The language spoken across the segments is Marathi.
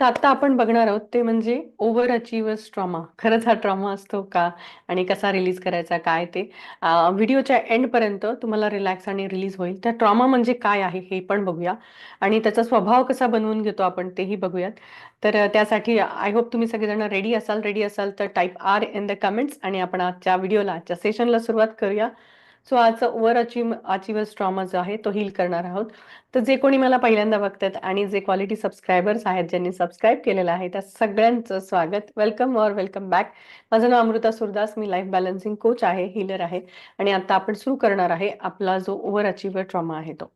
तर आता आपण बघणार आहोत ते म्हणजे ओव्हर अचिव्हर्स ट्रॉमा खरंच हा ट्रॉमा असतो का? आणि कसा रिलीज करायचा काय ते? व्हिडिओच्या एंडपर्यंत तुम्हाला रिलॅक्स आणि रिलीज होईल. त्या ट्रॉमा म्हणजे काय आहे हे पण बघूया. आणि त्याचा स्वभाव कसा बनवून घेतो आपण तेही बघूयात. तर त्यासाठी आय होप तुम्ही सगळेजण रेडी असाल रेडी असाल तर type R in the comments आणि आपण आजच्या व्हिडिओला आजच्या सेशनला सुरुवात करूया. सो आजचा ओव्हर अचीव अचिव्हर्स ट्रॉमा जो आहे तो हील करणार आहोत. तर जे कोणी मला पहिल्यांदा बघतात आणि जे क्वालिटी सबस्क्रायबर्स आहेत ज्यांनी सबस्क्राईब केलेलं आहे त्या सगळ्यांचं स्वागत. वेलकम और वेलकम बॅक माझं नाव अमृता सुरदास. मी लाईफ बॅलन्सिंग कोच आहे हिलर आहे. आणि आता आपण सुरू करणार आहे आपला जो ओव्हर अचिव्हर ट्रॉमा आहे तो.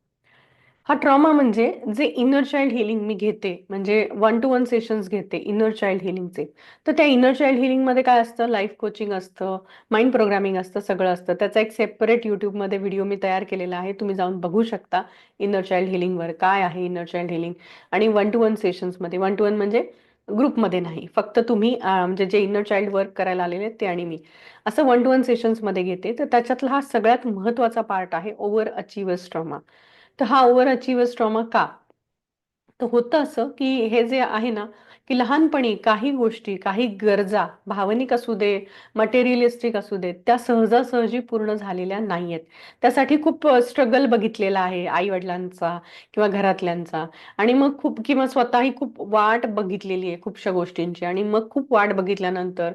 हा ट्रॉमा म्हणजे जे इनर चाइल्ड हिलिंग मी घेते म्हणजे वन टू वन सेशन्स घेते इनर चाइल्ड हिलिंगचे तर त्या इनर चाइल्ड हिलिंगमध्ये काय असतं? लाईफ कोचिंग असतं माइंड प्रोग्रामिंग असतं सगळं असतं. त्याचा एक सेपरेट युट्यूबमध्ये व्हिडिओ मी तयार केलेला आहे. तुम्ही जाऊन बघू शकता इनर चाइल्ड हिलिंगवर काय आहे इनर चाइल्ड हिलिंग आणि वन टू वन सेशन्समध्ये वन टू वन म्हणजे ग्रुपमध्ये नाही. फक्त तुम्ही म्हणजे जे इनर चाइल्ड वर्क करायला आलेले आहेत ते आणि मी. असं वन टू वन सेशन्समध्ये घेते. तर त्याच्यातला हा सगळ्यात महत्त्वाचा पार्ट आहे ओव्हर अचिव्हर्स ट्रॉमा तर हा ओव्हर अचिव्हर्स ट्रॉमा का? तर होतं असं की हे जे आहे ना की लहानपणी काही गोष्टी काही गरजा भावनिक असू दे मटेरियलिस्टिक असू दे त्या सहजासहजी पूर्ण झालेल्या नाहीयेत. त्यासाठी खूप स्ट्रगल बघितलेला आहे आई वडिलांचा किंवा घरातल्यांचा. आणि मग खूप किंवा स्वतःही खूप वाट बघितलेली आहे खूपशा गोष्टींची. आणि मग खूप वाट बघितल्यानंतर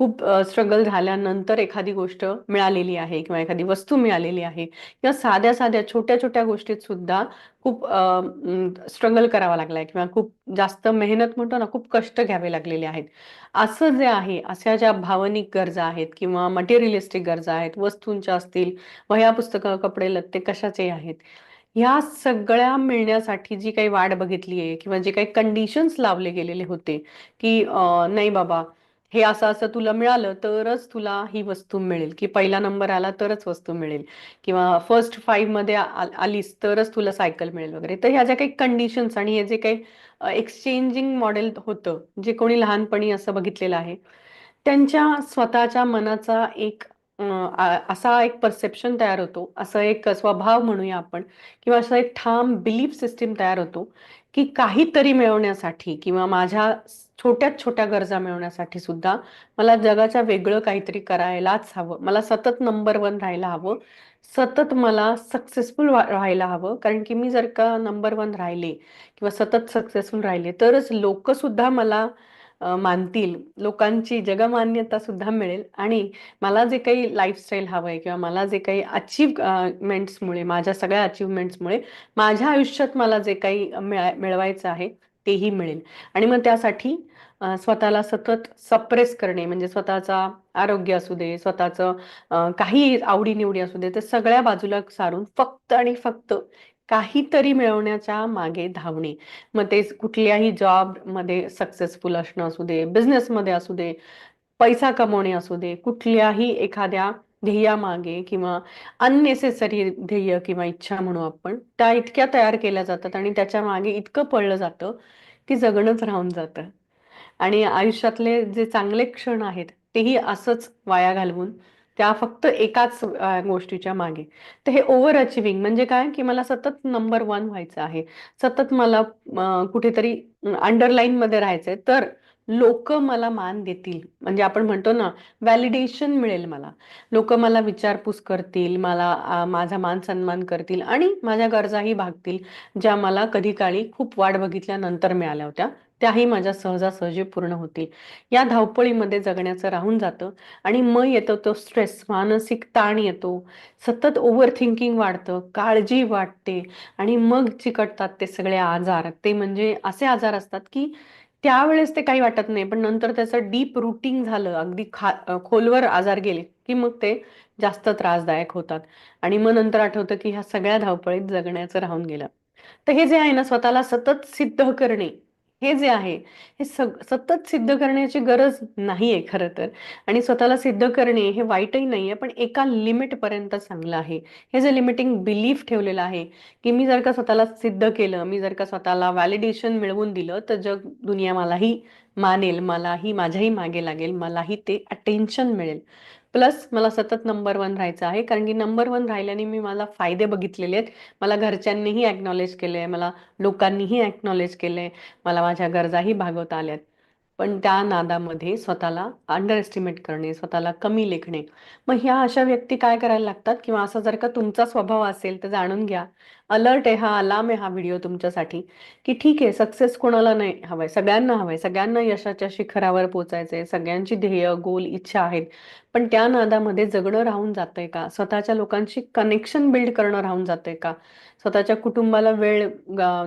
खूप स्ट्रगल झाल्यानंतर एखादी गोष्ट मिळालेली आहे किंवा एखादी वस्तू मिळालेली आहे किंवा साध्या साध्या छोट्या छोट्या गोष्टीत सुद्धा खूप स्ट्रगल करावा लागलाय किंवा खूप जास्त मेहनत म्हणतो ना खूप कष्ट घ्यावे लागलेले आहेत. असं जे आहे अशा ज्या भावनिक गरजा आहेत किंवा मटेरियलिस्टिक गरजा आहेत वस्तूंच्या असतील वह्या पुस्तकं कपडे लत्ते कशाचे आहेत ह्या सगळ्या मिळण्यासाठी जी काही वाट बघितली आहे किंवा जे काही कंडिशन्स लावले गेलेले होते की नाही बाबा हे असं असं तुला मिळालं तरच तुला ही वस्तू मिळेल. की पहिला नंबर आला तरच वस्तू मिळेल. किंवा फर्स्ट फाईव्हमध्ये आलीस तरच तुला सायकल मिळेल वगैरे. तर ह्या ज्या काही कंडिशन्स आणि हे जे काही एक्सचेंजिंग मॉडेल होतं जे कोणी लहानपणी असं बघितलेलं आहे त्यांच्या स्वतःच्या मनाचा एक असा एक परसेप्शन तयार होतो. असं एक स्वभाव म्हणूया आपण. किंवा असं एक ठाम बिलीफ सिस्टीम तयार होतो की काहीतरी मिळवण्यासाठी किंवा माझ्या छोट्यात छोट्या गरजा मिळवण्यासाठी सुद्धा मला जगाच्या वेगळं काहीतरी करायलाच हवं. मला सतत नंबर वन राहायला हवं. सतत मला सक्सेसफुल राहायला हवं. कारण की मी जर का नंबर वन राहिले किंवा सतत सक्सेसफुल राहिले तरच लोक सुद्धा मला मानतील. लोकांची जगमान्यता सुद्धा मिळेल. आणि मला जे काही लाईफस्टाईल हवं आहे किंवा मला जे काही अचीवमेंट्समुळे माझ्या सगळ्या अचीवमेंट्समुळे माझ्या आयुष्यात मला जे काही मिळवायचं आहे तेही मिळेल. आणि मग त्यासाठी स्वतःला सतत सप्रेस करणे म्हणजे स्वतःचा आरोग्य असू दे स्वतःचं काही आवडीनिवडी असू दे तर सगळ्या बाजूला सारून फक्त आणि फक्त काहीतरी मिळवण्याच्या मागे धावणे. मग ते कुठल्याही जॉबमध्ये सक्सेसफुल असणं असू दे बिझनेसमध्ये असू दे पैसा कमवणे असू दे कुठल्याही एखाद्या ध्येयामागे किंवा अननेसेसरी ध्येय किंवा इच्छा म्हणू आपण त्या इतक्या तयार केल्या जातात आणि त्याच्यामागे इतकं पळलं जातं की जगणंच राहून जातं. आणि आयुष्यातले जे चांगले क्षण आहेत तेही असंच वाया घालवून त्या फक्त एकाच गोष्टीच्या मागे. तर हे ओव्हर अचिव्हिंग म्हणजे काय? की मला सतत नंबर वन व्हायचं आहे. सतत मला कुठेतरी अंडरलाईन मध्ये राहायचंय. तर लोक मला मान देतील. म्हणजे आपण म्हणतो ना व्हॅलिडेशन मिळेल मला. लोक मला विचारपूस करतील मला माझा मान सन्मान करतील आणि माझ्या गरजाही भागतील ज्या मला कधी काळी खूप वाट बघितल्यानंतर मिळाल्या होत्या त्याही माझ्या सहजासहजी पूर्ण होतील. या धावपळीमध्ये जगण्याचं राहून जातं आणि मग येतो तो स्ट्रेस मानसिक ताण येतो. सतत ओव्हर थिंकिंग वाढतं काळजी वाटते आणि मग चिकटतात ते सगळे आजार. ते म्हणजे असे आजार असतात की त्यावेळेस ते काही वाटत नाही पण नंतर त्याचं डीप रुटीन झालं अगदी खा खोलवर आजार गेले की मग ते जास्त त्रासदायक होतात. आणि मग नंतर आठवतं की ह्या सगळ्या धावपळीत जगण्याचं राहून गेलं. तर हे जे आहे ना स्वतःला सतत सिद्ध करणे हे जे आहे हे सतत सिद्ध करण्याची गरज नाहीये खरं तर. आणि स्वतःला सिद्ध करणे हे वाईटही नाहीये पण एका लिमिटपर्यंत चांगलं आहे. हे जे लिमिटिंग बिलीफ ठेवलेलं आहे की मी जर का स्वतःला सिद्ध केलं मी जर का स्वतःला व्हॅलिडेशन मिळवून दिलं तर जग दुनिया मलाही मानेल मलाही माझ्याही मागे लागेल मलाही ते अटेन्शन मिळेल. प्लस मला सतत नंबर वन राहायचं आहे. कारण की नंबर वन राहिल्याने मी मला फायदे बघितलेले आहेत. मला घरच्यांनीही ॲक्नॉलेज केले आहे मला लोकांनीही ॲक्नॉलेज केलं आहे मला माझ्या गरजाही भागवता आल्यात. पण त्या नादामध्ये स्वतःला अंडर एस्टिमेट करणे स्वतःला कमी लेखणे. मग ह्या अशा व्यक्ती काय करायला लागतात? किंवा असा जर का तुमचा स्वभाव असेल तर जाणून घ्या. अलर्ट आहे हा अलार्म आहे हा व्हिडिओ तुमच्यासाठी की ठीक आहे सक्सेस कोणाला नाही हवाय सगळ्यांना हवाय सगळ्यांना यशाच्या शिखरावर पोचायचंय सगळ्यांची ध्येय गोल इच्छा आहेत पण त्या नादामध्ये जगणं राहून जातंय का? स्वतःच्या लोकांशी कनेक्शन बिल्ड करणं राहून जातंय का? स्वतःच्या कुटुंबाला वेळ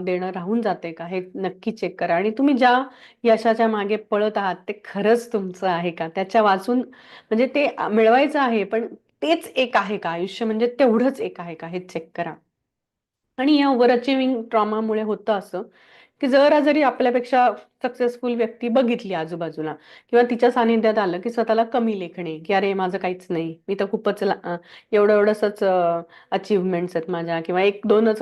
देणं राहून जाते का? हे नक्की चेक करा. आणि तुम्ही ज्या यशाच्या मागे पळत आहात ते खरंच तुमचं आहे का? त्याच्या वाचून म्हणजे ते मिळवायचं आहे पण तेच एक आहे का? आयुष्य म्हणजे तेवढंच एक आहे का? हे चेक करा. आणि या ओव्हर अचिव्हिंग ट्रॉमामुळे होतं असं की जरा जरी आपल्यापेक्षा सक्सेसफुल व्यक्ती बघितली आजूबाजूला किंवा तिच्या सानिध्यात आलं की स्वतःला कमी लेखणे की अरे माझं काहीच नाही मी तर खूपच एवढं एवढंसच अचिव्हमेंट्स आहेत माझ्या किंवा एक दोनच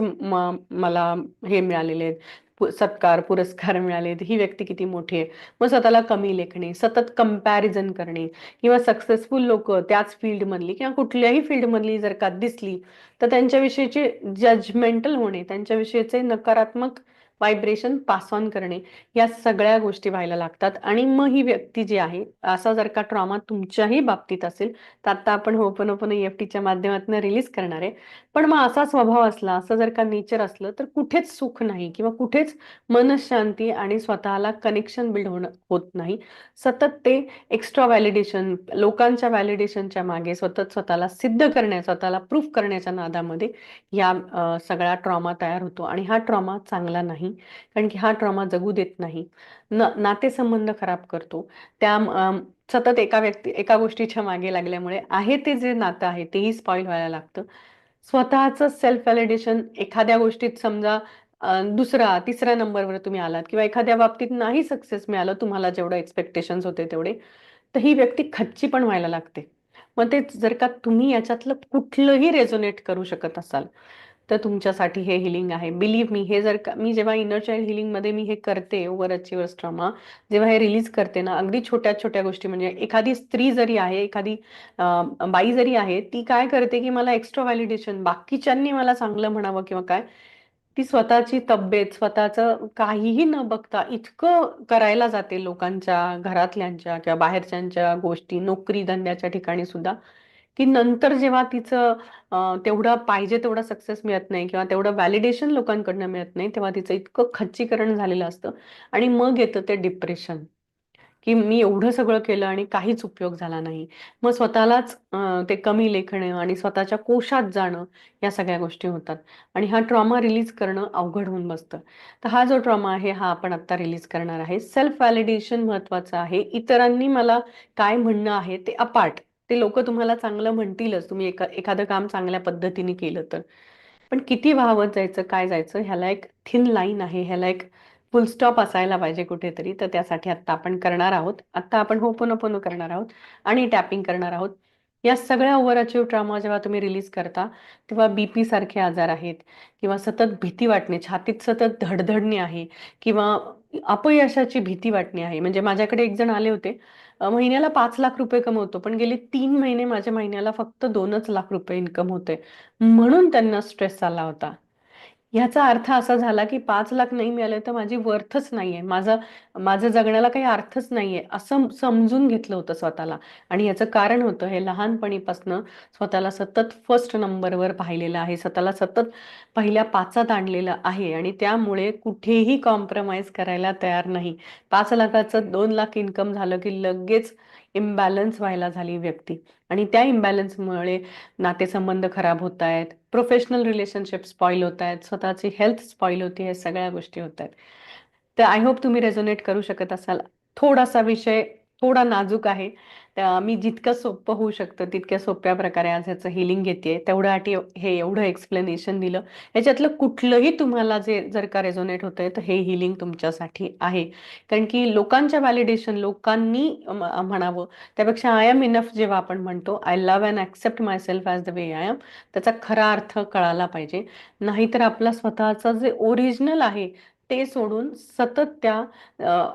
मला हे मिळालेले आहेत. सत्कार पुरस्कार मिळाले. ही व्यक्ती किती मोठी आहे? मग स्वतःला कमी लेखणे सतत कंपॅरिझन करणे किंवा सक्सेसफुल लोक त्याच फील्डमधली किंवा कुठल्याही फील्डमधली जर का दिसली तर त्यांच्याविषयीचे जजमेंटल होणे त्यांच्याविषयीचे नकारात्मक व्हायब्रेशन पास ऑन करणे या सगळ्या गोष्टी व्हायला लागतात. आणि मग ही व्यक्ती जी आहे असा जर का ट्रॉमा तुमच्याही बाबतीत असेल तर आता आपण ओपन ओपन ईएफटीच्या माध्यमातून रिलीज करणार आहे. पण मग असा स्वभाव असला असं जर का नेचर असलं तर कुठेच सुख नाही किंवा कुठेच मनशांती आणि स्वतःला कनेक्शन बिल्ड होणं होत नाही. सतत ते एक्स्ट्रा व्हॅलिडेशन लोकांच्या व्हॅलिडेशनच्या मागे सतत स्वतःला सिद्ध करण्या स्वतःला प्रूफ करण्याच्या नादामध्ये या सगळा ट्रॉमा तयार होतो. आणि हा ट्रॉमा चांगला नाही. कारण की हा ट्रॉमा जगू देत नाही. न नातेसंबंध खराब करतो. त्या सतत एका व्यक्ती एका गोष्टीच्या मागे लागल्यामुळे आहे ते जे नातं आहे तेही स्पॉइल व्हायला लागतं. स्वतःचं सेल्फ व्हॅलिडेशन एखाद्या गोष्टीत समजा दुसरा तिसऱ्या नंबरवर तुम्ही आलात किंवा एखाद्या बाबतीत नाही सक्सेस मिळालं तुम्हाला जेवढं एक्सपेक्टेशन होते तेवढे तर ही व्यक्ती खच्ची पण व्हायला लागते. मग ते जर का तुम्ही याच्यातलं कुठलंही रेझोनेट करू शकत असाल तर तुमच्यासाठी हे हिलिंग आहे. बिलीव्ह मी हे जर का मी जेव्हा इनर चाइल्ड हिलिंगमध्ये मी हे करते ओव्हर अचिव्हर्स ट्रॉमा जेव्हा हे रिलीज करते ना अगदी छोट्या छोट्या गोष्टी म्हणजे एखादी स्त्री जरी आहे एखादी बाई जरी आहे ती काय करते की मला एक्स्ट्रा व्हॅलिडेशन बाकीच्यांनी मला चांगलं म्हणावं किंवा काय ती स्वतःची तब्येत स्वतःचं काहीही न बघता इतकं करायला जाते लोकांच्या घरातल्यांच्या किंवा बाहेरच्यांच्या गोष्टी नोकरी धंद्याच्या ठिकाणी सुद्धा. की नंतर जेव्हा तिचं तेवढं पाहिजे तेवढा सक्सेस मिळत नाही किंवा तेवढं व्हॅलिडेशन लोकांकडनं मिळत नाही तेव्हा तिचं इतकं खच्चीकरण झालेलं असतं आणि मग येतं ते डिप्रेशन की मी एवढं सगळं केलं आणि काहीच उपयोग झाला नाही. मग स्वतःलाच ते कमी लेखणं आणि स्वतःच्या कोशात जाणं या सगळ्या गोष्टी होतात. आणि हा ट्रॉमा रिलीज करणं अवघड होऊन बसतं. तर हा जो ट्रॉमा आहे हा आपण आत्ता रिलीज करणार आहे. सेल्फ व्हॅलिडेशन महत्वाचं आहे. इतरांनी मला काय म्हणणं आहे ते अपार्ट ते लोक तुम्हाला चांगलं म्हणतीलच. तुम्ही एका एखादं काम चांगल्या पद्धतीने केलं तर. पण किती वाहवत जायचं काय जायचं ह्याला एक थिन लाईन आहे. ह्याला एक फुल स्टॉप असायला पाहिजे कुठेतरी. तर त्यासाठी आता आपण करणार आहोत. आता आपण होपनोपनो करणार आहोत. आणि टॅपिंग करणार आहोत. या सगळ्या ओव्हर अचिव्ह ट्रामा जेव्हा तुम्ही रिलीज करता तेव्हा बीपी सारखे आजार आहेत. किंवा सतत भीती वाटणे छातीत सतत धडधडणे आहे. किंवा अपयशाची भीती वाटणे आहे. म्हणजे माझ्याकडे एक जण आले होते. महिन्याला पाच लाख रुपये कमवतो पण गेले तीन महिने माझ्या महिन्याला फक्त दोनच लाख रुपये इन्कम होते. म्हणून त्यांना स्ट्रेस आला होता. ह्याचा अर्थ असा झाला की पाच लाख नाही मिळाले तर माझी वर्थच नाहीये. माझं माझं जगण्याला काही अर्थच नाहीये. असं समजून घेतलं होतं स्वतःला. आणि याचं कारण होतं हे लहानपणीपासनं स्वतःला सतत फर्स्ट नंबरवर पाहिलेलं आहे. स्वतःला सतत पहिल्या पाचात आणलेलं आहे. आणि त्यामुळे कुठेही कॉम्प्रोमाइज करायला तयार नाही. पाच लाखाचं दोन लाख इन्कम झालं की लगेच इम्बॅलन्स व्हायला झाली व्यक्ती. आणि त्या इम्बॅलन्समुळे नातेसंबंध खराब होत आहेत प्रोफेशनल रिलेशनशिप स्पॉईल होत आहेत स्वतःची हेल्थ स्पॉईल होती सगळ्या गोष्टी होत आहेत. तर आय होप तुम्ही रेझोनेट करू शकत असाल. थोडासा विषय थोडा नाजूक आहे. मी जितकं सोपं होऊ शकतं तितक्या सोप्या प्रकारे आज ह्याचं हिलिंग घेते. तेवढ्यासाठी हे एवढं एक्सप्लेनेशन दिलं. याच्यातलं कुठलंही तुम्हाला जे जर का रेझोनेट होतंय तर हे हिलिंग तुमच्यासाठी आहे. कारण की लोकांच्या व्हॅलिडेशन लोकांनी म्हणावं त्यापेक्षा आय एम इनफ जेव्हा आपण म्हणतो I love and accept myself as the way I am त्याचा खरा अर्थ कळाला पाहिजे. नाहीतर आपला स्वतःचा जे ओरिजिनल आहे ते सोडून सतत त्या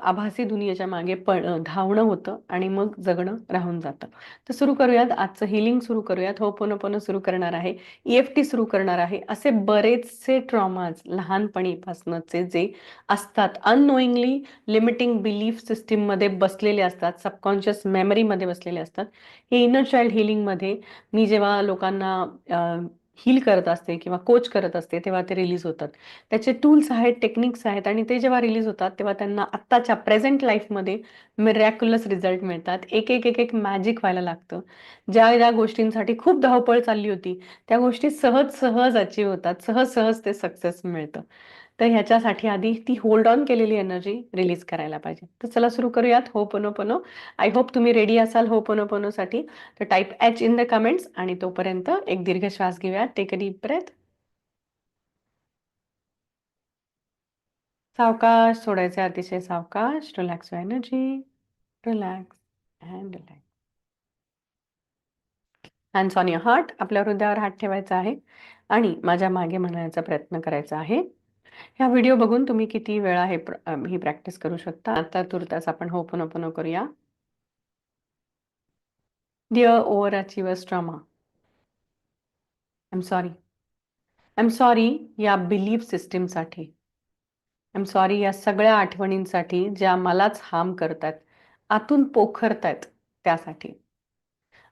आभासी दुनियेच्या मागे पण धावणं होतं आणि मग जगणं राहून जातं. तर सुरू करूयात. आजचं हिलिंग सुरू करूयात. हो सुरू करणार आहे. ई एफ टी सुरू करणार आहे. असे बरेचसे ट्रॉमाज लहानपणीपासूनचे जे असतात. अननोईंगली लिमिटिंग बिलीफ सिस्टीममध्ये बसलेले असतात. सबकॉन्शियस मेमरीमध्ये बसलेले असतात. हे इनर चाइल्ड हिलिंगमध्ये मी जेव्हा लोकांना हील करत असते किंवा कोच करत असते तेव्हा ते रिलीज होतात. त्याचे टूल्स आहेत टेक्निक्स आहेत आणि ते जेव्हा रिलीज होतात तेव्हा त्यांना आत्ताच्या प्रेझेंट लाईफमध्ये मिरॅक्युलस रिझल्ट मिळतात. एक एक एक एक मॅजिक व्हायला लागतं. ज्या ज्या गोष्टींसाठी खूप धावपळ चालली होती त्या गोष्टी सहज सहज अचीव होतात. सहज सहज ते सक्सेस मिळतं. तर ह्याच्यासाठी आधी ती होल्ड ऑन केलेली एनर्जी रिलीज करायला पाहिजे. तर चला सुरू करूयात. हो पनो पनो. आय होप तुम्ही रेडी असाल हो पनो साठी तर type H in the comments आणि तोपर्यंत एक दीर्घ श्वास घेऊयात टेक अ डीप ब्रेथ सावकाश सोडायचे अतिशय सावकाश. Relax energy relax and relax hands on your heart आपल्या हृदयावर हात ठेवायचा आहे. आणि माझ्या मागे म्हणण्याचा प्रयत्न करायचा आहे. ह्या व्हिडिओ बघून तुम्ही किती वेळा हे ही प्रॅक्टिस करू शकता? आता तुर्तास आपण होपन ओपन करूया. Dear over achievers trauma I am sorry I am sorry या बिलीफ सिस्टीमसाठी आय एम सॉरी या सगळ्या आठवणींसाठी ज्या मलाच हार्म करतात आतून पोखरतायत त्यासाठी.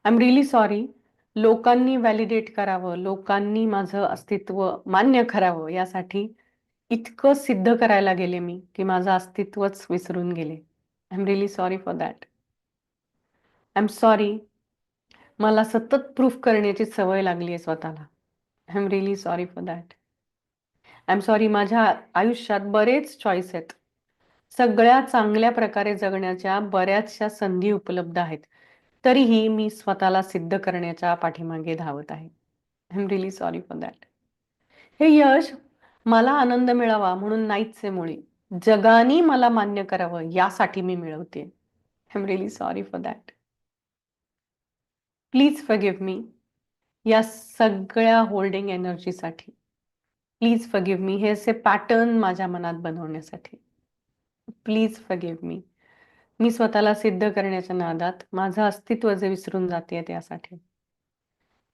आय एम रिली सॉरी लोकांनी व्हॅलिडेट करावं लोकांनी माझं अस्तित्व मान्य करावं यासाठी इतकं सिद्ध करायला गेले मी की माझं अस्तित्वच विसरून गेले. I am really sorry for that I am sorry मला सतत प्रूफ करण्याची सवय लागली आहे स्वतःला. I am really sorry for that I am sorry माझ्या आयुष्यात बरेच चॉईस आहेत. सगळ्या चांगल्या प्रकारे जगण्याच्या बऱ्याचशा संधी उपलब्ध आहेत. तरीही मी स्वतःला सिद्ध करण्याच्या पाठीमागे धावत आहे. I am really sorry for that हे यश मला आनंद मिळावा म्हणून नाहीच मुळे. जगानी मला मान्य करावं यासाठी मी मिळवते. I am really sorry for that please forgive me या सगळ्या होल्डिंग एनर्जीसाठी प्लीज फगिव्ह मी हे असे पॅटर्न माझ्या मनात बनवण्यासाठी. प्लीज फगिव्ह मी मी स्वतःला सिद्ध करण्याच्या नादात माझं अस्तित्व जे विसरून जाते त्यासाठी.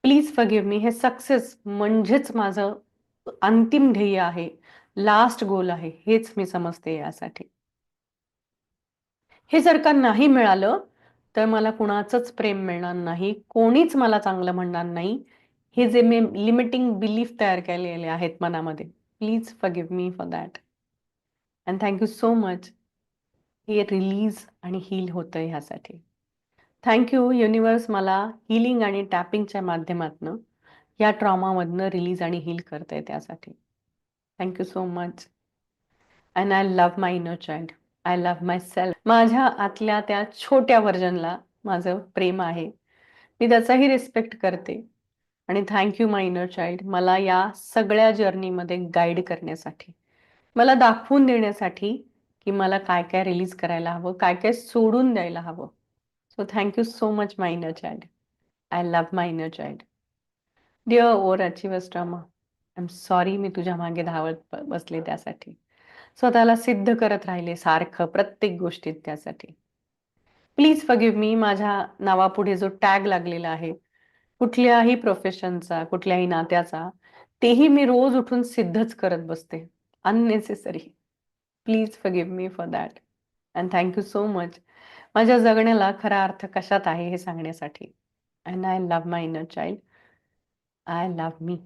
प्लीज फगिव्ह मी हे सक्सेस म्हणजेच माझं अंतिम ध्येय आहे. लास्ट गोल आहे. हेच मी समजते यासाठी. हे जर का नाही मिळालं तर मला कुणाचंच प्रेम मिळणार नाही. कोणीच मला चांगलं म्हणणार नाही. हे जे मी लिमिटिंग बिलीफ तयार केलेले आहेत मनामध्ये. Please forgive me for that and thank you so much हे रिलीज आणि हील होतं ह्यासाठी. थँक्यू युनिवर्स मला हिलिंग आणि टॅपिंगच्या माध्यमातून. या ट्रॉमामधनं रिलीज आणि हील करते त्यासाठी. Thank you so much and I love my inner child I love myself माझ्या आतल्या त्या छोट्या व्हर्जनला माझं प्रेम आहे. मी त्याचाही रिस्पेक्ट करते. आणि थँक्यू माय इनर चाइल्ड मला या सगळ्या जर्नीमध्ये गाईड करण्यासाठी मला दाखवून देण्यासाठी की मला काय काय रिलीज करायला हवं काय काय सोडून द्यायला हवं. So thank you so much my inner child I love my inner child dear over achievers drama I am sorry मी तुझ्या मागे धावत बसले त्यासाठी. स्वतःला सिद्ध करत राहिले सारखं प्रत्येक गोष्टीत त्यासाठी. प्लीज फगीव मी माझ्या नावापुढे जो टॅग लागलेला आहे कुठल्याही प्रोफेशनचा कुठल्याही नात्याचा तेही मी रोज उठून सिद्धच करत बसते. Unnecessary please forgive me for that and thank you so much माझ्या जगण्याला खरा अर्थ कशात आहे हे सांगण्यासाठी. And I love my inner child I love me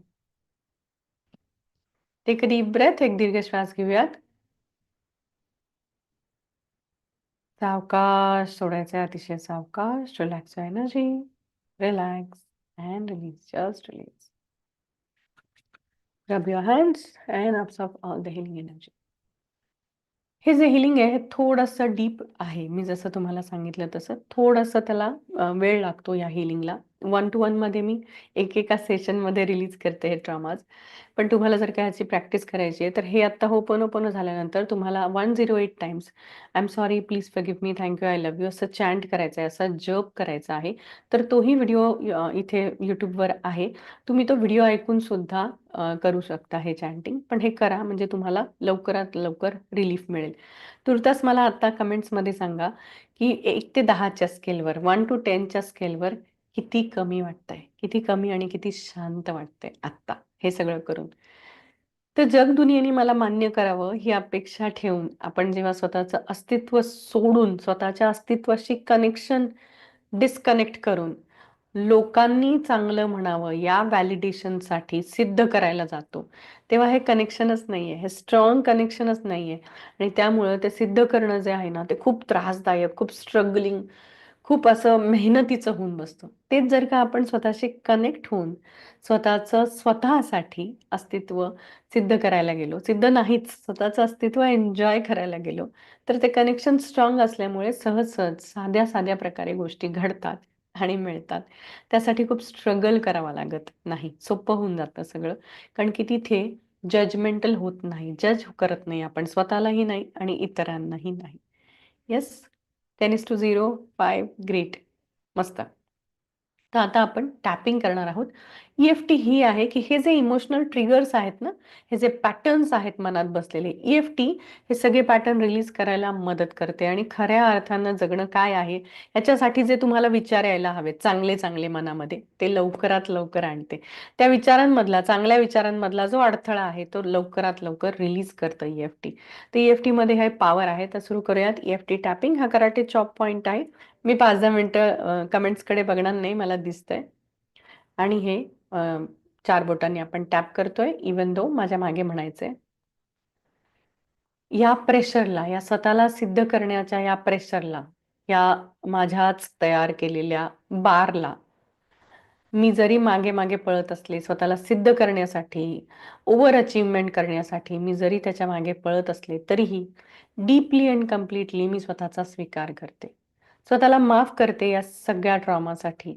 take deep breath एक दीर्घ श्वास घेऊयात सावकाश सोडायचं अतिशय सावकाश relax energy relax and release just release rub your hands and absorb all the healing energy हे जे हिलिंग आहे हे थोडंसं डीप आहे. मी जसं तुम्हाला सांगितलं तसं थोडंसं त्याला वेळ लागतो या हिलिंगला वन टू वन मी एक एका सेशनमध्ये रिलीज करते हे ड्रामाज पण तुम्हाला जर का ह्याची प्रॅक्टिस करायची आहे तर हे आत्ता ओपन झाल्यानंतर तुम्हाला one zero eight times I am sorry please forgive me thank you I love you असं चॅन्ट करायचं आहे असा जप करायचा आहे. तर तोही व्हिडिओ इथे यूट्यूबवर आहे. तुम्ही तो व्हिडिओ ऐकून सुद्धा करू शकता हे चॅन्टिंग पण हे करा म्हणजे तुम्हाला लवकरात लवकर रिलीफ मिळेल. तुर्तास मला आत्ता कमेंट्समध्ये सांगा की एक ते दहाच्या स्केलवर वन टू टेनच्या स्केलवर किती कमी वाटतंय किती कमी आणि किती शांत वाटतंय आत्ता हे सगळं करून. तर जग दुनियेने मला मान्य करावं ही अपेक्षा ठेवून आपण जेव्हा स्वतःचं अस्तित्व सोडून स्वतःच्या अस्तित्वाशी कनेक्शन डिस्कनेक्ट करून लोकांनी चांगलं म्हणावं या व्हॅलिडेशनसाठी सिद्ध करायला जातो तेव्हा हे कनेक्शनच नाहीये हे स्ट्रॉंग कनेक्शनच नाहीये. आणि त्यामुळं ते सिद्ध करणं जे आहे ना ते खूप त्रासदायक खूप स्ट्रगलिंग खूप असं मेहनतीचं होऊन बसतं. तेच जर का आपण स्वतःशी कनेक्ट होऊन स्वतःचं स्वतःसाठी अस्तित्व सिद्ध करायला गेलो सिद्ध नाहीच स्वतःचं अस्तित्व एन्जॉय करायला गेलो तर ते कनेक्शन स्ट्रॉंग असल्यामुळे सहज सहज साध्या साध्या प्रकारे गोष्टी घडतात आणि मिळतात. त्यासाठी खूप स्ट्रगल करावा लागत नाही. सोपं होऊन जातं सगळं. कारण की तिथे जजमेंटल होत नाही. जज करत नाही आपण. स्वतःलाही नाही आणि इतरांनाही नाही. Yes ten is two zero five great. मस्त. तर आता आपण टॅपिंग करणार आहोत. ई एफ टी ही आहे की हे जे इमोशनल ट्रिगर्स आहेत ना हे जे पॅटर्न्स आहेत मनात बसलेले ई एफ टी हे सगळे पॅटर्न रिलीज करायला मदत करते आणि खऱ्या अर्थानं जगणं काय आहे याच्यासाठी जे तुम्हाला विचार यायला हवेत चांगले चांगले मनामध्ये ते लवकरात लवकर आणते. त्या विचारांमधला चांगल्या विचारांमधला जो अडथळा आहे तो लवकरात लवकर रिलीज करतं ई एफ टी तर ई एफ टीमध्ये हे पॉवर आहे तर सुरू करूयात. ई एफ टी टॅपिंग हा कराटे चॉप पॉईंट आहे. मी पाच दहा मिनटं कमेंट्सकडे बघणार नाही मला दिसतंय. आणि हे चार बोटांनी आपण टॅप करतोय इवन दो माझ्या मागे म्हणायचंय. या प्रेशरला या स्वतःला सिद्ध करण्याच्या या प्रेशरला या माझ्याच तयार केलेल्या बारला मी जरी मागे मागे पळत असले स्वतःला सिद्ध करण्यासाठी ओव्हर अचिव्हमेंट करण्यासाठी मी जरी त्याच्यामागे पळत असले तरीही डीपली अँड कम्प्लिटली मी स्वतःचा स्वीकार करते. स्वतःला माफ करते या सगळ्या ड्रामासाठी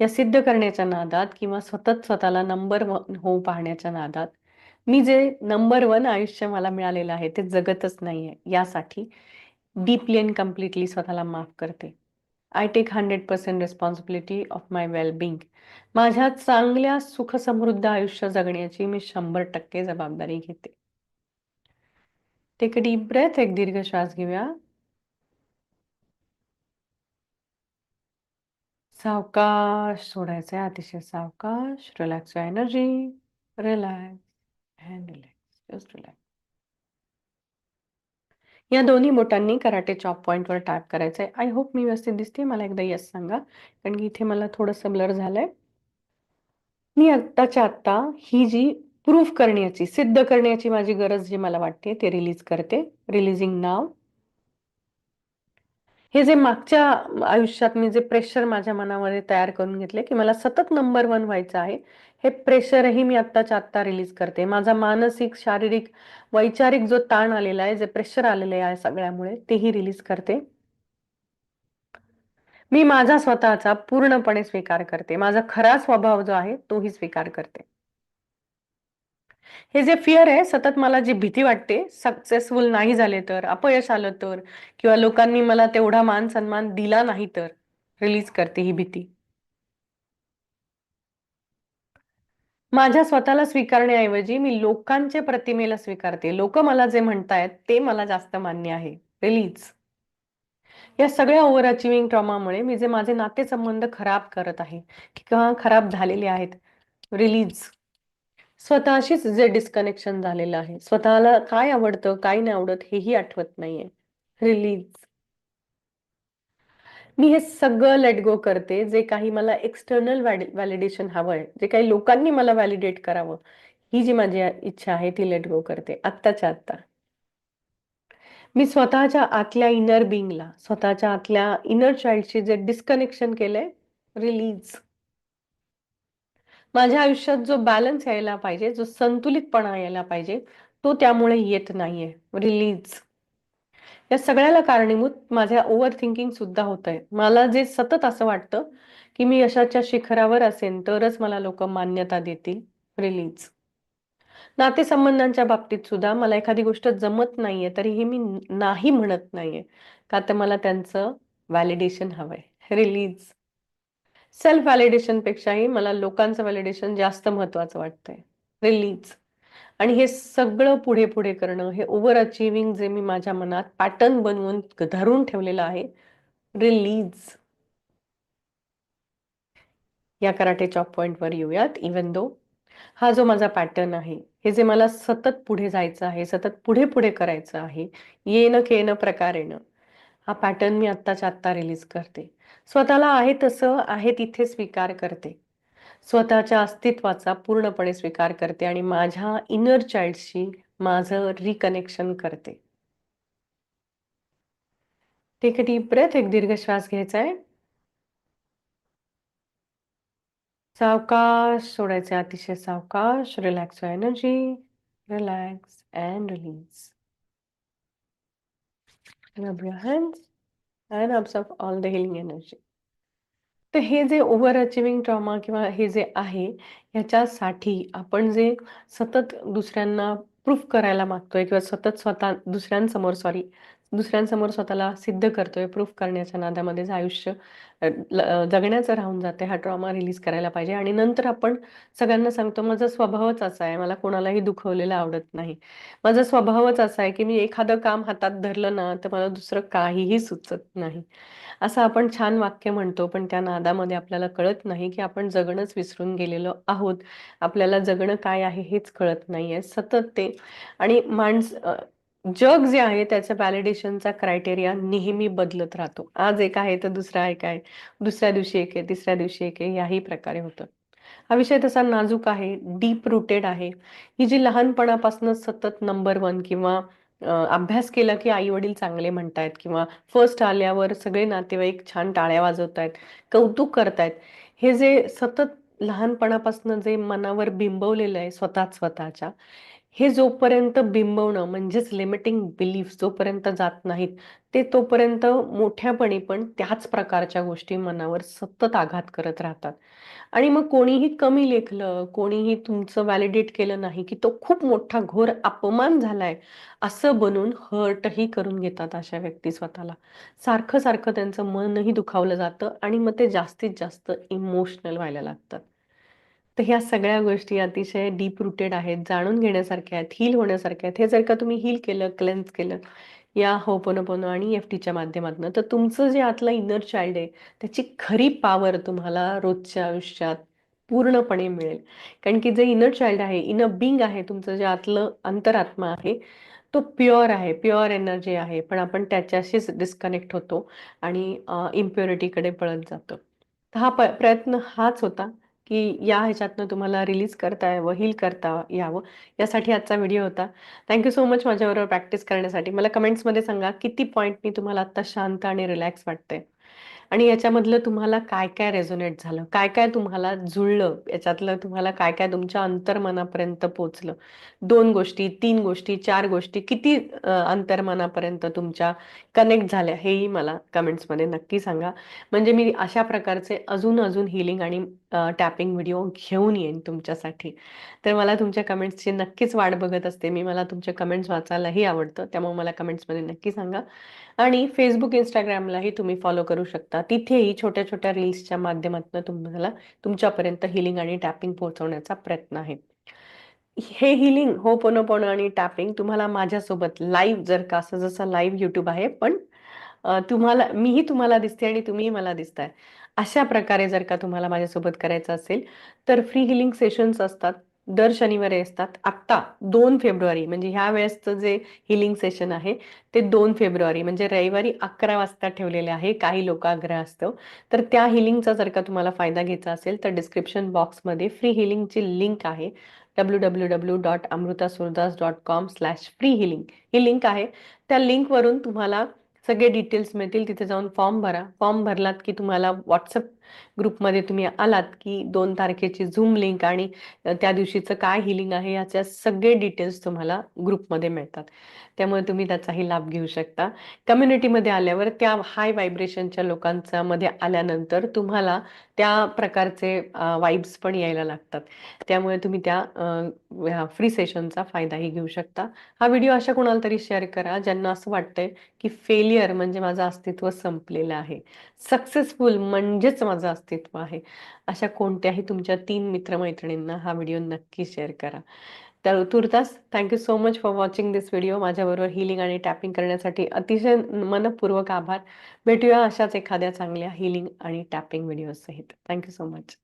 या सिद्ध करण्याच्या नादात किंवा सतत स्वतःला नंबर वन होऊ पाहण्याच्या नादात मी जे नंबर वन आयुष्य मला मिळालेलं आहे ते जगतच नाहीये यासाठी डीपली अँड कम्प्लिटली स्वतःला माफ करते. I take hundred percent responsibility of my wellbeing माझ्या चांगल्या सुख समृद्ध आयुष्य जगण्याची मी शंभर टक्के जबाबदारी घेते. टेक डीप ब्रेथ एक दीर्घ श्वास घेऊया. सावकाश सोडायचं आहे अतिशय सावकाश. Relax energy relax and relax just relax या दोन्ही बोटांनी कराटे चॉप पॉईंटवर टॅप करायचं आहे. आय होप मी व्यवस्थित दिसते. मला एकदा यस सांगा. कारण की इथे मला थोडंसं ब्लर झालंय. मी आत्ताच्या आत्ता ही जी प्रूफ करण्याची सिद्ध करण्याची माझी गरज जी मला वाटते ते रिलीज करते. रिलीजिंग नाव हे जे मागच्या आयुष्यात मी जे प्रेशर माझ्या मनामध्ये तयार करून घेतले की मला सतत नंबर वन व्हायचं आहे हे प्रेशरही मी आत्ताच्या आत्ता रिलीज करते. माझा मानसिक शारीरिक वैचारिक जो ताण आलेला आहे जे प्रेशर आलेले आहे सगळ्यामुळे तेही रिलीज करते. मी माझा स्वतःचा पूर्णपणे स्वीकार करते. माझा खरा स्वभाव जो आहे तोही स्वीकार करते. हे जे फिअर आहे सतत मला जी भीती वाटते सक्सेसफुल नाही झाले तर अपयश आलं तर किंवा लोकांनी मला तेवढा मान सन्मान दिला नाही तर रिलीज करते ही भीती. माझ्या स्वतःला स्वीकारण्याऐवजी मी लोकांच्या प्रतिमेला स्वीकारते. लोक मला जे म्हणतायत ते मला जास्त मान्य आहे. रिलीज या सगळ्या ओव्हर अचिव्हिंग ट्रॉमामुळे मी जे माझे नातेसंबंध खराब करत आहे किंवा खराब झालेले आहेत रिलीज स्वतःशीच जे डिस्कनेक्शन झालेलं आहे स्वतःला काय आवडतं काय नाही आवडत हेही आठवत नाहीये. रिलीज मी हे सगळं लेट गो करते जे काही मला एक्सटर्नल व्हॅलिडेशन हवंय जे काही लोकांनी मला व्हॅलिडेट करावं ही जी माझी इच्छा आहे ती लेट गो करते आत्ताच्या आत्ता. मी स्वतःच्या आतल्या इनर बिंगला स्वतःच्या आतल्या इनर चाइल्डशी जे डिस्कनेक्शन केलंय रिलीज माझ्या आयुष्यात जो बॅलन्स यायला पाहिजे जो संतुलितपणा यायला पाहिजे तो त्यामुळे येत नाहीये. रिलीज या सगळ्याला कारणीभूत माझ्या ओव्हर थिंकिंग सुद्धा होत आहे मला जे सतत असं वाटतं की मी यशाच्या शिखरावर असेन तरच मला लोक मान्यता देतील. रिलीज नातेसंबंधांच्या बाबतीत सुद्धा मला एखादी गोष्ट जमत नाहीये तरीही मी नाही म्हणत नाहीये का तर मला त्यांचं व्हॅलिडेशन हवंय. रिलीज सेल्फ व्हॅलिडेशन पेक्षाही मला लोकांचं व्हॅलिडेशन जास्त महत्वाचं वाटतंय. रिलीज आणि हे सगळं पुढे पुढे करणं हे ओव्हर अचिव्हिंग जे मी माझ्या मनात पॅटर्न बनवून धरून ठेवलेलं आहे रिलीज या कराटे चॉप पॉइंटवर येऊयात इवन दो हा जो माझा पॅटर्न आहे हे जे मला सतत पुढे जायचं आहे सतत पुढे पुढे करायचं आहे येणं केनं प्रकारेनं हा पॅटर्न मी आत्ताच्या आत्ता रिलीज करते. स्वतःला आहे तसं आहे तिथे स्वीकार करते. स्वतःच्या अस्तित्वाचा पूर्णपणे स्वीकार करते आणि माझ्या इनर चाइल्डशी माझं रिकनेक्शन करते. टेक डीप ब्रेथ एक दीर्घ श्वास घ्यायचा आहे. सावकाश सोडायचे अतिशय सावकाश. Relax energy relax and release Rub your hands. And absorb all the healing energy तर हे जे ओव्हर अचिव्हिंग ट्रॉमा किंवा हे जे आहे ह्याच्यासाठी आपण जे सतत दुसऱ्यांना प्रूफ करायला मागतोय किंवा सतत स्वतः दुसऱ्यांसमोर सॉरी दुसऱ्यांसमोर स्वतःला सिद्ध करतोय प्रूफ करण्याच्या नादामध्ये आयुष्य जगण्याचं राहून जाते हा ट्रॉमा रिलीज करायला पाहिजे. आणि नंतर आपण सगळ्यांना सांगतो माझा स्वभावच असा आहे मला कोणालाही दुखवलेलं आवडत नाही. माझा स्वभावच असा आहे की मी एखादं काम हातात धरलं ना तर मला दुसरं काहीही सुचत नाही. असं आपण छान वाक्य म्हणतो पण त्या नादामध्ये आपल्याला कळत नाही की आपण जगणंच विसरून गेलेलो आहोत. आपल्याला जगणं काय आहे हेच कळत नाहीये. सतत ते. आणि माणस जग जे आहे त्याचा व्हॅलिडेशनचा क्रायटेरिया नेहमी बदलत राहतो. आज एक आहे तर दुसरा एक आहे. दुसऱ्या दिवशी एक आहे तिसऱ्या दिवशी एक आहे याही प्रकारे होतं. हा विषय तसा नाजूक आहे डीप रुटेड आहे. ही जी लहानपणापासून सतत नंबर वन किंवा अभ्यास केला की आई वडील चांगले म्हणतायत किंवा फर्स्ट आल्यावर सगळे नातेवाईक छान टाळ्या वाजवतायत कौतुक करतायत हे जे सतत लहानपणापासून जे मनावर बिंबवलेलं आहे स्वतः स्वतःच्या हे जोपर्यंत बिंबवणं म्हणजेच लिमिटिंग बिलीफ जोपर्यंत जात नाहीत ते तोपर्यंत मोठ्यापणी पण त्याच प्रकारच्या गोष्टी मनावर सतत आघात करत राहतात. आणि मग कोणीही कमी लेखलं कोणीही तुमचं व्हॅलिडेट केलं नाही की तो खूप मोठा घोर अपमान झालाय असं बनून हर्टही करून घेतात अशा व्यक्ती स्वतःला. सारखं सारखं त्यांचं मनही दुखावलं जातं आणि मग ते जास्तीत जास्त इमोशनल व्हायला लागतात. तर ह्या सगळ्या गोष्टी अतिशय डीप रुटेड आहेत जाणून घेण्यासारख्या आहेत हील होण्यासारख्या आहेत. हे जर का तुम्ही हील केलं क्लेन्स केलं या होपोनोपोनो आणि एफ टीच्या माध्यमातून तर तुमचं जे आतलं इनर चाइल्ड आहे त्याची खरी पॉवर तुम्हाला रोजच्या आयुष्यात पूर्णपणे मिळेल. कारण की जे इनर चाइल्ड आहे इनर बिंग आहे तुमचं जे आतलं अंतरात्मा आहे तो प्युअर आहे प्युअर एनर्जी आहे. पण आपण त्याच्याशीच डिस्कनेक्ट होतो आणि इम्प्युरिटीकडे पळत जातो. तर हा प्रयत्न हाच होता. की या ह्याच्यातनं तुम्हाला रिलीज करता यावं हील करता यावं यासाठी आजचा व्हिडिओ होता. थँक्यू सो मच माझ्याबरोबर प्रॅक्टिस करण्यासाठी. मला कमेंट्समध्ये सांगा किती पॉईंट मी तुम्हाला आत्ता शांत आणि रिलॅक्स वाटतंय. आणि याच्यामधलं तुम्हाला काय काय रेझोनेट झालं? काय काय तुम्हाला जुळलं? याच्यातलं तुम्हाला काय काय तुमच्या अंतर्मनापर्यंत पोचलं? दोन गोष्टी तीन गोष्टी चार गोष्टी किती अंतर्मनापर्यंत तुमच्या कनेक्ट झाल्या? हेही मला कमेंट्समध्ये नक्की सांगा. म्हणजे मी अशा प्रकारचे अजून अजून हिलिंग आणि टॅपिंग व्हिडिओ घेऊन येईन तुमच्यासाठी. तर मला तुमच्या कमेंट्सची नक्कीच वाट बघत असते. मी मला तुमचे कमेंट्स वाचायलाही आवडतं. त्यामुळे मला कमेंट्समध्ये नक्की सांगा. आणि फेसबुक इंस्टाग्रामलाही तुम्ही फॉलो करू शकता. तिथेही छोट्या छोट्या रील्सच्या माध्यमातून तुम्हाला तुमच्यापर्यंत हिलिंग आणि टॅपिंग पोहोचवण्याचा प्रयत्न आहे. हे हिलिंग हो पोनो आणि टॅपिंग तुम्हाला माझ्यासोबत लाईव्ह जर का असं जसं लाईव्ह युट्यूब आहे पण तुम्हाला मीही तुम्हाला दिसते आणि तुम्हीही मला दिसताय. अशा प्रकारे जर का तुम्हाला माझ्यासोबत करायचं असेल तर फ्री हिलिंग सेशन्स असतात. दर शनिवारी असतात. आत्ता दोन फेब्रुवारी म्हणजे ह्या वेळेसचं जे हिलिंग सेशन आहे ते दोन फेब्रुवारी म्हणजे रविवारी अकरा वाजता ठेवलेले आहे. काही लोक आग्रह असतं. तर त्या हिलिंगचा जर का तुम्हाला फायदा घ्यायचा असेल तर डिस्क्रिप्शन बॉक्समध्ये फ्री हिलिंगची लिंक आहे. W W W dot Amrita Surdas dot com slash free healing ही लिंक आहे. त्या लिंकवरून तुम्हाला सगळे डिटेल्स मिळतील. तिथे जाऊन फॉर्म भरा. फॉर्म भरलात की तुम्हाला व्हॉट्सअप ग्रुपमध्ये तुम्ही आलात की दोन तारखेची झूम लिंक आणि त्या दिवशीचं काय हिलिंग आहे याच्या सगळे डिटेल्स तुम्हाला ग्रुपमध्ये मिळतात. त्यामुळे तुम्ही त्याचाही लाभ घेऊ शकता. कम्युनिटीमध्ये आल्यावर त्या हाय व्हायब्रेशनच्या लोकांच्या मध्ये आल्यानंतर तुम्हाला त्या प्रकारचे वाईब्स पण यायला लागतात. त्यामुळे तुम्ही त्या फ्री सेशनचा फायदाही घेऊ शकता. हा व्हिडिओ अशा कोणाला तरी शेअर करा ज्यांना असं वाटतंय की फेलियर म्हणजे माझं अस्तित्व संपलेलं आहे. सक्सेसफुल म्हणजेच माझं अस्तित्व आहे. अशा कोणत्याही तुमच्या तीन मित्रमैत्रिणींना हा व्हिडिओ नक्की शेअर करा. तर तुर्तास thank you so much for watching this video माझ्याबरोबर हिलिंग आणि टॅपिंग करण्यासाठी अतिशय मनपूर्वक आभार. भेटूया अशाच एखाद्या चांगल्या हिलिंग आणि टॅपिंग व्हिडिओ सहित. Thank you so much